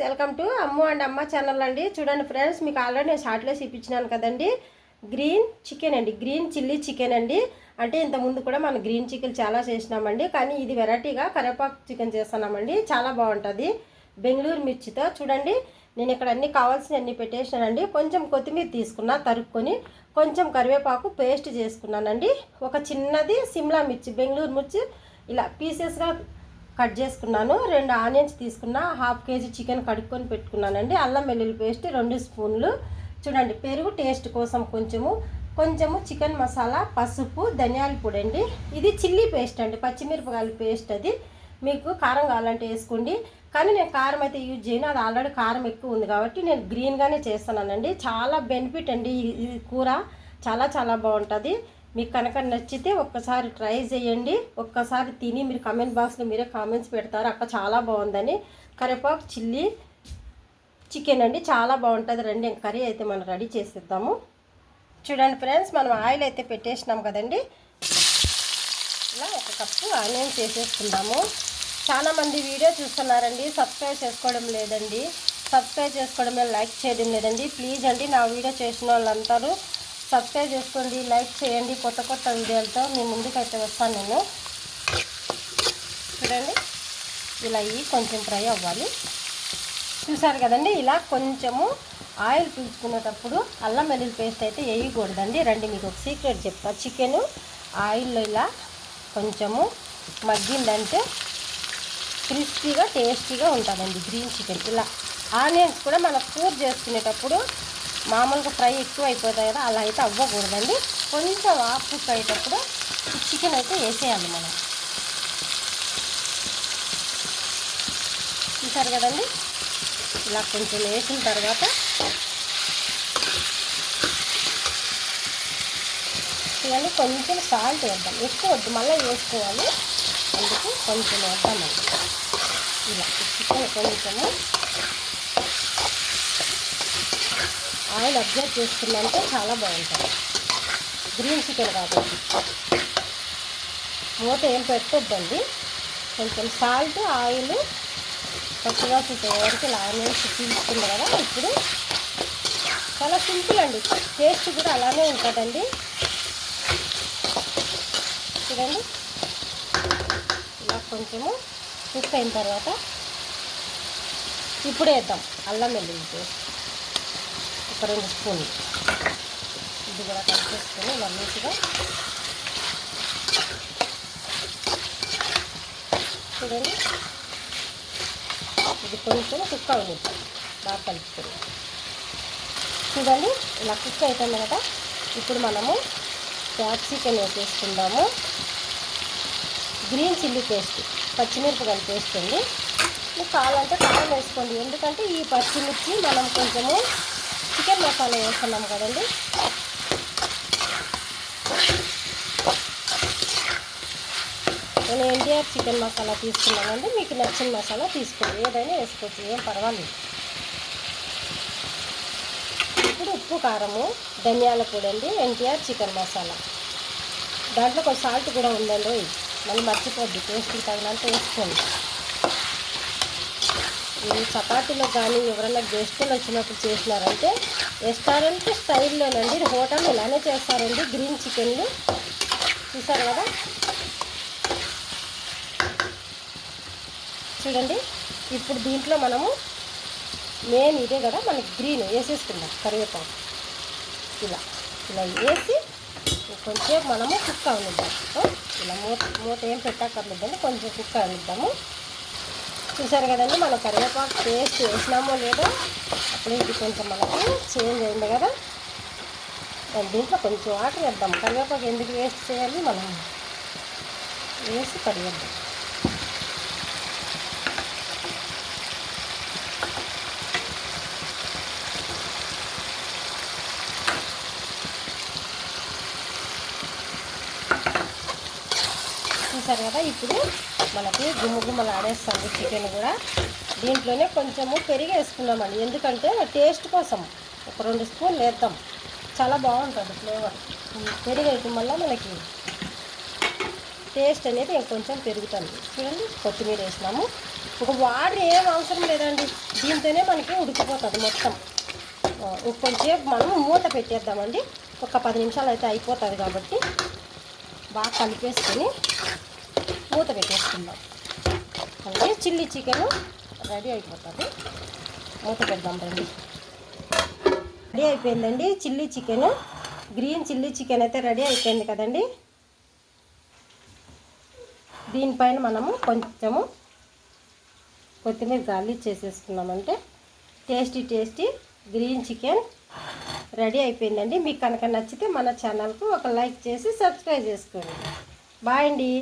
Friends welcome to Ammu and Amma channel అండి. చూడండి friends మీకు ఆల్రెడీ నేను షార్ట్లో ఇప్పించినాను కదండి. గ్రీన్ చికెన్ అండి. గ్రీన్ చిల్లీ చికెన్ అండి. అంటే ఇంత ముందు కూడా మనం గ్రీన్ చికెన్ చాలా చేసినామండి. కానీ ఇది వెరైటీగా కరివేపాకు చికెన్ చేస్తున్నామండి. చాలా బాగుంటుంది. బెంగళూరు మిర్చితో చూడండి. నేను ఇక్కడ అన్ని కావాల్సిన అన్ని పెట్టేసానండి కొంచెం కొత్తిమీర తీసుకున్నా తరుక్కొని కొంచెం కరివేపాకు పేస్ట్ చేసుకున్నానండి. ఒక చిన్నది సిమ్లా మిర్చి బెంగళూరు మిర్చి. ఇలా పీసెస్గా కట్ చేసుకున్నాను. రెండు ఆనియన్స్ తీసుకున్న. హాఫ్ కేజీ చికెన్ కడుక్కొని పెట్టుకున్నానండి. అల్లం వెల్లుల్లి పేస్ట్ రెండు స్పూన్లు. చూడండి పెరుగు టేస్ట్ కోసం కొంచెము కొంచెము చికెన్ మసాలా పసుపు ధనియాల పొడి అండి ఇది చిల్లీ పేస్ట్ అండి పచ్చిమిరపకాయల పేస్ట్ అది. మీకు కారం కావాలంటే వేసుకోండి. కానీ నేను కారం అయితే యూజ్ చేయను. అది ఆల్రెడీ కారం ఎక్కువ ఉంది కాబట్టి నేను గ్రీన్గానే చేస్తున్నానండి. చాలా బెనిఫిట్ అండి ఈ ఈ కూర. చాలా చాలా బాగుంటుంది. మీకు కనుక నచ్చితే ఒక్కసారి ట్రై చేయండి. ఒక్కసారి తిని మీరు కమెంట్ బాక్స్లో మీరే కామెంట్స్ పెడతారు. అక్క చాలా బాగుందని. కరివేపాకు చిల్లీ చికెన్ అండి చాలా బాగుంటుంది. రండి కర్రీ అయితే మనం రెడీ చేసేద్దాము. చూడండి ఫ్రెండ్స్ మనం ఆయిల్ అయితే పెట్టేసినాం కదండి. ఇలా ఒక కప్పు ఆనియన్స్ వేసేసుకుందాము. చాలా మంది వీడియో చూస్తున్నారండి సబ్స్క్రైబ్ చేసుకోవడం లేదండి. సబ్స్క్రైబ్ చేసుకోవడం లైక్ చేయడం లేదండి. ప్లీజ్ అండి నా వీడియో చేసిన వాళ్ళందరూ సబ్స్క్రైబ్ చేసుకోండి లైక్ చేయండి కొత్త కొత్త వీడియోలతో మీ ముందుకైతే వస్తాను నేను. చూడండి ఇలా ఇవి కొంచెం ఫ్రై అవ్వాలి. చూసారు కదండి ఇలా కొంచెము ఆయిల్ పీల్చుకునేటప్పుడు అల్లం వెల్లుల్లి పేస్ట్ అయితే వేయకూడదండి. రండి మీకు ఒక సీక్రెట్ చెప్తా. చికెను ఆయిల్లో ఇలా కొంచెము మగ్గిందంటే క్రిస్పీగా టేస్టీగా ఉంటుందండి గ్రీన్ చికెన్. ఇలా ఆనియన్స్ కూడా మనం కూర చేసుకునేటప్పుడు మామూలుగా ఫ్రై ఎక్కువ అయిపోతాయి కదా అలా అయితే అవ్వకూడదండి. కొంచెం ఆఫ్ కుక్ అయ్యేటప్పుడు చికెన్ అయితే వేసేయాలి మనం. చూసారు కదండి? ఇలా కొంచెం వేసిన తర్వాత చూడండి కొంచెం సాల్ట్ వేద్దాం. ఎక్కువ వద్దు మళ్ళీ వేసుకోవాలి. అందుకు కొంచెం వేద్దామండి. ఇలా చికెన్ కొంచెము ఆయిల్ అబ్జర్వ్ చేసుకుందంటే చాలా బాగుంటుంది. గ్రీన్ చికెన్ కాబట్టి. మూత ఏం పెట్టొద్దండి. కొంచెం సాల్ట్ ఆయిల్ పచ్చిగా వరకు ఇలా తీసుకుంది కదా ఇప్పుడు చాలా సింపుల్ అండి. టేస్ట్ కూడా అలానే ఉంటుందండి. చూడండి. ఇలా కొంచెము కుక్ అయిన తర్వాత ఇప్పుడు వేద్దాం. అల్లం వెల్లుల్లి పేస్ట్. ఒక రెండు స్పూన్లు ఇది కూడా కలిపేసుకొని ఇలా మంచిగా చూడండి. ఇది కొంచెం కుక్ అవ్వనిద్దాం బాగా కలుపుకొని. చూడండి ఇలా కుక్ అయిపోయింది కదా. ఇప్పుడు మనము క్యాప్సికన్ వేసేసుకుందాము. గ్రీన్ చిల్లీ పేస్ట్ పచ్చిమిరపకాయలు పేస్ట్ అండి. కావాలంటే కారం వేసుకోండి. ఎందుకంటే ఈ పచ్చిమిర్చి మనం కొంచెము చికెన్ మసాలా వేస్తున్నాం కదండి. నేను ఎన్టీఆర్ చికెన్ మసాలా తీసుకున్నానండి. మీకు నచ్చిన మసాలా తీసుకోండి. ఏదైనా వేసుకోవచ్చు. ఏం పర్వాలేదు. ఇప్పుడు ఉప్పు కారము ధనియాల పొడి అండి. NTR chicken masala. దాంట్లో కొంచెం సాల్ట్ కూడా ఉందండి. మళ్ళీ మర్చిపోద్ది. టేస్ట్ తగినంత వేసుకోండి. ఇది చపాతీలో కానీ ఎవరైనా గెస్టులు వచ్చినప్పుడు చేసినారంటే రెస్టారెంట్ స్టైల్లోనండి. హోటల్ ఇలానే చేస్తారండి. గ్రీన్ చికెన్లు. చూసారు కదా? చూడండి. ఇప్పుడు దీంట్లో మనము మెయిన్ ఇదే కదా మనకి గ్రీన్ వేసేసుకుందాం కరివేపాకు. ఇలా ఇలా వేసి కొంచెం మనము కుక్ అవనిద్దాం. ఇలా మూత మూత ఏం పెట్టాకర్లేదండి కొంచెం కుక్ అవనిద్దాము. చూసారు కదండి మనం కరివేపాకు పేస్ట్ వేసినామో లేదో అప్పుడు ఇది కొంచెం మనకి చేంజ్ అయింది కదా. దీంట్లో కొంచెం వాటర్ వేద్దాం. కరివేపాకు ఎందుకు వేస్ట్ చేయాలి? మనం వేసి కడిగేద్దాం. చూసారు కదా ఇప్పుడు మనకి గుమ్మగుమ్మలాడేస్తుంది చికెన్ కూడా. దీంట్లోనే కొంచెము పెరిగి వేసుకున్నామండి. ఎందుకంటే టేస్ట్ కోసం ఒక రెండు స్పూన్లు వేద్దాం. చాలా బాగుంటుంది ఫ్లేవర్. పెరుగు వేయటం వల్ల మనకి టేస్ట్ అనేది ఇంకొంచెం పెరుగుతుంది. చూడండి కొత్తిమీర వేసినాము. ఒక వాటర్ ఏం అవసరం లేదండి. దీంతోనే మనకి ఉడికిపోతుంది మొత్తం. ఆ, మనం మూత పెట్టేద్దామండి. ఒక పది నిమిషాలు అయితే అయిపోతుంది కాబట్టి బాగా కలిపేసుకొని మూత పెట్టేసుకుందాం. అలాగే చిల్లీ చికెన్ రెడీ అయిపోతుంది. మూత పెడదాం రండి. రెడీ అయిపోయిందండి chilli chicken. Green chilli chicken అయితే రెడీ అయిపోయింది కదండి. దీనిపైన మనము కొంచెము కొత్తిమీర garlic చేసేసుకున్నామంటే tasty tasty green chicken ready అయిపోయిందండి. మీకు కనుక నచ్చితే మన ఛానల్కు ఒక లైక్ చేసి సబ్స్క్రైబ్ చేసుకోండి. బాయ్ అండి.